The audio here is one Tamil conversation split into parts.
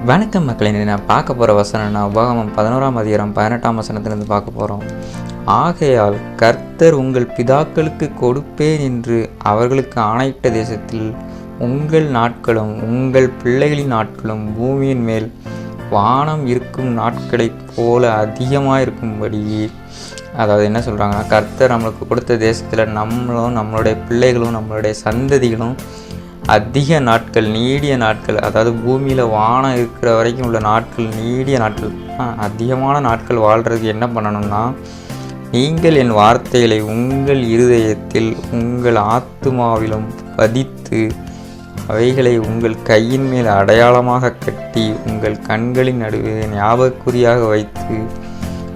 வணக்கம் மக்களை நான் பார்க்க போகிற வசனம்னா உபாகமம் பதினோராம் அதிகாரம் பதினெட்டாம் வசனத்திலிருந்து பார்க்க போகிறோம் ஆகையால் கர்த்தர் உங்கள் பிதாக்களுக்கு கொடுப்பேன் என்று அவர்களுக்கு ஆணையிட்ட தேசத்தில் உங்கள் நாட்களும் உங்கள் பிள்ளைகளின் நாட்களும் பூமியின் மேல் வானம் இருக்கும் நாட்களைப் போல அதிகமாக இருக்கும்படி அதாவது என்ன சொல்கிறாங்கன்னா கர்த்தர் நம்மளுக்கு கொடுத்த தேசத்தில் நம்மளும் நம்மளுடைய பிள்ளைகளும் நம்மளுடைய சந்ததிகளும் அதிக நாட்கள் நீடிய நாட்கள் அதாவது பூமியில் வானம் இருக்கிற வரைக்கும் உள்ள நாட்கள் நீடிய நாட்கள். அதிகமான நாட்கள் வாழ்கிறதுக்கு என்ன பண்ணணும்னா நீங்கள் என் வார்த்தைகளை உங்கள் இருதயத்தில் உங்கள் ஆத்துமாவிலும் பதித்து அவைகளை உங்கள் கையின் மேல் அடையாளமாக கட்டி உங்கள் கண்களின் நடுவே ஞாபகக்குறியாக வைத்து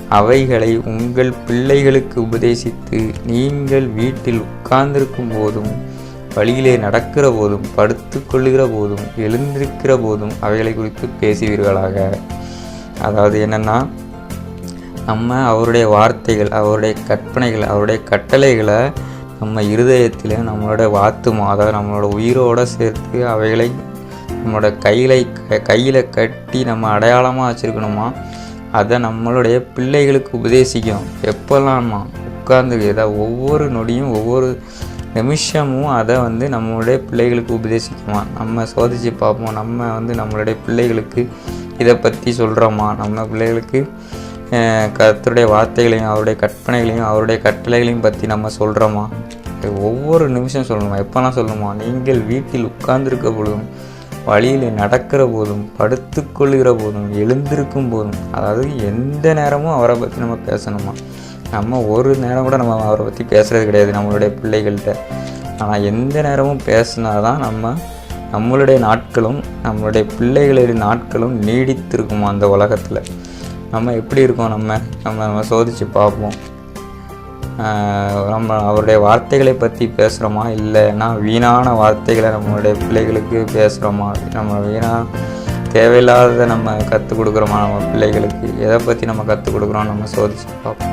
அவைகளை உங்கள் பிள்ளைகளுக்கு உபதேசித்து நீங்கள் வீட்டில் உட்கார்ந்திருக்கும் போதும் வழியிலே நடக்கிற போதும் படுத்து கொள்ளுகிற போதும் எழுந்திருக்கிற போதும் அவைகளை குறித்து பேசுவீர்களாக. அதாவது என்னென்னா நம்ம அவருடைய வார்த்தைகள் அவருடைய கற்பனைகள் அவருடைய கட்டளைகளை நம்ம இருதயத்தில் நம்மளோட வாத்துமா அதாவது நம்மளோட உயிரோடு சேர்த்து அவைகளை நம்மளோட கையில கையில் கட்டி நம்ம அடையாளமாக வச்சுருக்கணுமா? அதை நம்மளுடைய பிள்ளைகளுக்கு உபதேசிக்கும். எப்போல்லாம்மா உட்கார்ந்து ஏதாவது ஒவ்வொரு நொடியும் ஒவ்வொரு நிமிஷமும் அதை வந்து நம்மளுடைய பிள்ளைகளுக்கு உபதேசிக்குமா? நம்ம சோதித்து பார்ப்போம். நம்ம வந்து நம்மளுடைய பிள்ளைகளுக்கு இதை பற்றி சொல்கிறோமா நம்ம பிள்ளைகளுக்கு கருத்துடைய வார்த்தைகளையும் அவருடைய கற்பனைகளையும் அவருடைய கட்டளைகளையும் பற்றி நம்ம சொல்கிறோமா ஒவ்வொரு நிமிஷம் சொல்லணுமா? எப்போல்லாம் சொல்லணுமா? நீங்கள் வீட்டில் உட்கார்ந்துருக்க பொழுதும் வழியில் நடக்கிற போதும் படுத்துக்கொள்கிற போதும் எழுந்திருக்கும் போதும் அதாவது எந்த நேரமும் அவரை பற்றி நம்ம பேசணுமா? நம்ம ஒரு நேரம் கூட நம்ம அவரை பற்றி பேசுகிறது கிடையாது நம்மளுடைய பிள்ளைகள்கிட்ட. ஆனால் எந்த நேரமும் பேசினா தான் நம்ம நம்மளுடைய நாட்களும் நம்மளுடைய பிள்ளைகளின் நாட்களும் நீடித்திருக்குமா அந்த உலகத்தில். நம்ம எப்படி இருக்கோம்? நம்ம நம்ம நம்ம சோதித்து பார்ப்போம். நம்ம அவருடைய வார்த்தைகளை பற்றி பேசுகிறோமா இல்லைன்னா வீணான வார்த்தைகளை நம்மளுடைய பிள்ளைகளுக்கு பேசுகிறோமா நம்ம வீணாக தேவையில்லாத நம்ம கற்றுக் கொடுக்குறோமா? நம்ம பிள்ளைகளுக்கு. எதை பற்றி நம்ம கற்றுக் கொடுக்குறோம் நம்ம சோதித்து பார்ப்போம்.